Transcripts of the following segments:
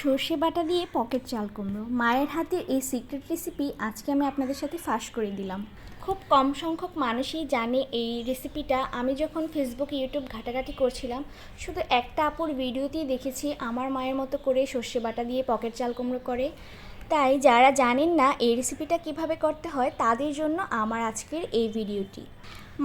সর্ষে বাটা দিয়ে পকেট চাল কুমড়ো। মায়ের হাতের এই সিক্রেট রেসিপি আজকে আমি আপনাদের সাথে ফাঁস করে দিলাম। খুব কম সংখ্যক মানুষই জানে এই রেসিপিটা আমি যখন ফেসবুক ইউটিউব ঘাটাঘাটি করছিলাম, শুধু একটা আপুর ভিডিওতেই দেখেছি, আমার মায়ের মতো করে সর্ষে বাটা দিয়ে পকেট চাল কুমড়ো করে। তাই যারা জানেন না এই রেসিপিটা কীভাবে করতে হয়, তাদের জন্য আমার আজকের এই ভিডিওটি।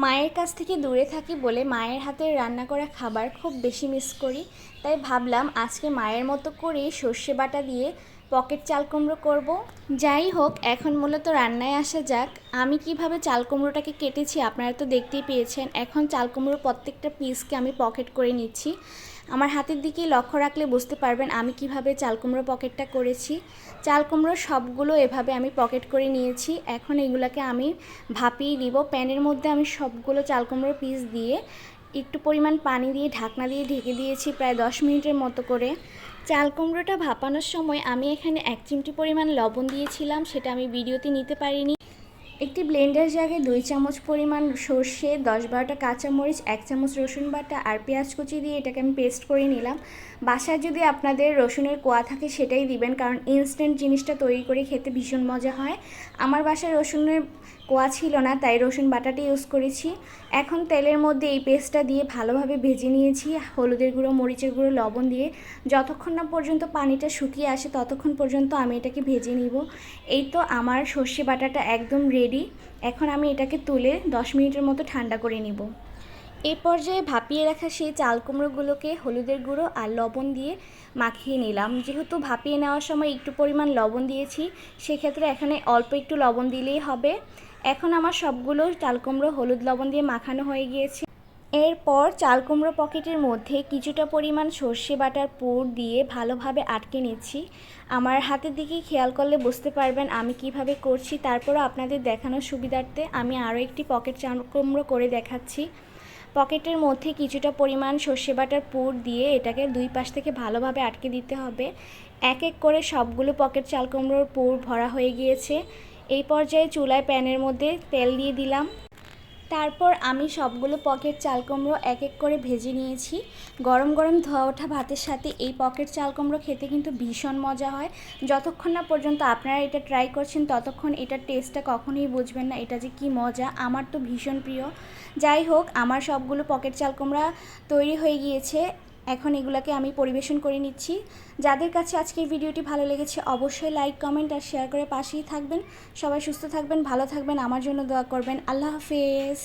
মায়ের কাছ থেকে দূরে থাকি বলে মায়ের হাতের রান্না করা খাবার খুব বেশি মিস করি। তাই ভাবলাম আজকে মায়ের মতো করে সর্ষে বাটা দিয়ে পকেট চাল কুমড়ো করব? যাই হোক, এখন মূলত রান্নায় আসা যাক। আমি কীভাবে চাল কুমড়োটাকে কেটেছি আপনারা তো দেখতেই পেয়েছেন। এখন চাল কুমড়োর প্রত্যেকটা পিসকে আমি পকেট করে নিচ্ছি। আমার হাতের দিকে লক্ষ্য রাখলে বুঝতে পারবেন আমি কীভাবে চাল কুমড়ো পকেটটা করেছি। চাল কুমড়ো সবগুলো এভাবে আমি পকেট করে নিয়েছি। এখন এগুলোকে আমি ভাপিয়ে দিব। প্যানের মধ্যে আমি সবগুলো চাল কুমড়োর পিস দিয়ে একটু পরিমাণ পানি দিয়ে ঢাকনা দিয়ে ঢেকে দিয়েছি প্রায় দশ মিনিটের মতো করে। চাল কুমড়োটা ভাপানোর সময় আমি এখানে এক চিমটি পরিমাণ লবণ দিয়েছিলাম, সেটা আমি ভিডিওতে নিতে পারিনি। একটি ব্লেন্ডার জায়গায় দুই চামচ পরিমাণ সর্ষে, দশ বারোটা কাঁচামরিচ, এক চামচ রসুন বাটা আর পেঁয়াজ কুচি দিয়ে এটাকে আমি পেস্ট করে নিলাম। বাসায় যদি আপনাদের রসুনের কোয়া থাকে সেটাই দিবেন, কারণ ইনস্ট্যান্ট জিনিসটা তৈরি করে খেতে ভীষণ মজা হয়। আমার বাসায় রসুনের কোয়া ছিল না, তাই রসুন বাটাটা ইউজ করেছি। এখন তেলের মধ্যে এই পেস্টটা দিয়ে ভালোভাবে ভেজে নিয়েছি, হলুদের গুঁড়ো, মরিচের গুঁড়ো, লবণ দিয়ে। যতক্ষণ না পর্যন্ত পানিটা শুকিয়ে আসে, ততক্ষণ পর্যন্ত আমি এটাকে ভেজে নিব। এই তো আমার সর্ষে বাটাটা একদম রেডি এখন আমি এটাকে তুলে দশ মিনিটের মতো ঠান্ডা করে নিব। এ পর্যায়ে ভাপিয়ে রাখা সেই চাল কুমড়োগুলোকে হলুদের গুঁড়ো আর লবণ দিয়ে মাখিয়ে নিলাম। যেহেতু ভাপিয়ে নেওয়ার সময় একটু পরিমাণ লবণ দিয়েছি, সেক্ষেত্রে এখানে অল্প একটু লবণ দিলেই হবে। এখন আমার সবগুলো চাল কুমড়ো হলুদ লবণ দিয়ে মাখানো হয়ে গিয়েছে। এরপর চাল কুমড়ো পকেটের মধ্যে কিছুটা পরিমাণ সর্ষে বাটার পুর দিয়ে ভালোভাবে আটকে নিচ্ছি। আমার হাতের দিকে খেয়াল করলে বুঝতে পারবেন আমি কীভাবে করছি। তারপরও আপনাদের দেখানোর সুবিধার্থে আমি আরও একটি পকেট চাল কুমড়ো করে দেখাচ্ছি। পকেটের মধ্যে কিছুটা পরিমাণ সর্ষে বাটার পুর দিয়ে এটাকে দুই পাশ থেকে ভালোভাবে আটকে দিতে হবে। এক এক করে সবগুলো পকেট চাল কুমড়োর পুর ভরা হয়ে গিয়েছে। এই পর্যায়ে চুলায় প্যানের মধ্যে তেল দিয়ে দিলাম। তারপর আমি সবগুলো পকেট চাল কুমড়ো এক এক করে ভেজে নিয়েছি। গরম গরম ধোয়া ওঠা ভাতের সাথে এই পকেট চাল কুমড়ো খেতে কিন্তু ভীষণ মজা হয়। যতক্ষণ না পর্যন্ত আপনারা এটা ট্রাই করছেন, ততক্ষণ এটার টেস্টটা কখনোই বুঝবেন না, এটা যে কি মজা। আমার তো ভীষণ প্রিয়। যাই হোক, আমার সবগুলো পকেট চাল কুমড়া তৈরি হয়ে গিয়েছে। এখন এগুলোকে আমি পরিবেশন করে নিচ্ছি। যাদের কাছে আজকের ভিডিওটি ভালো লেগেছে, অবশ্যই লাইক কমেন্ট আর শেয়ার করে পাশেই থাকবেন। সবাই সুস্থ থাকবেন, ভালো থাকবেন, আমার জন্য দোয়া করবেন। আল্লাহ হাফেজ।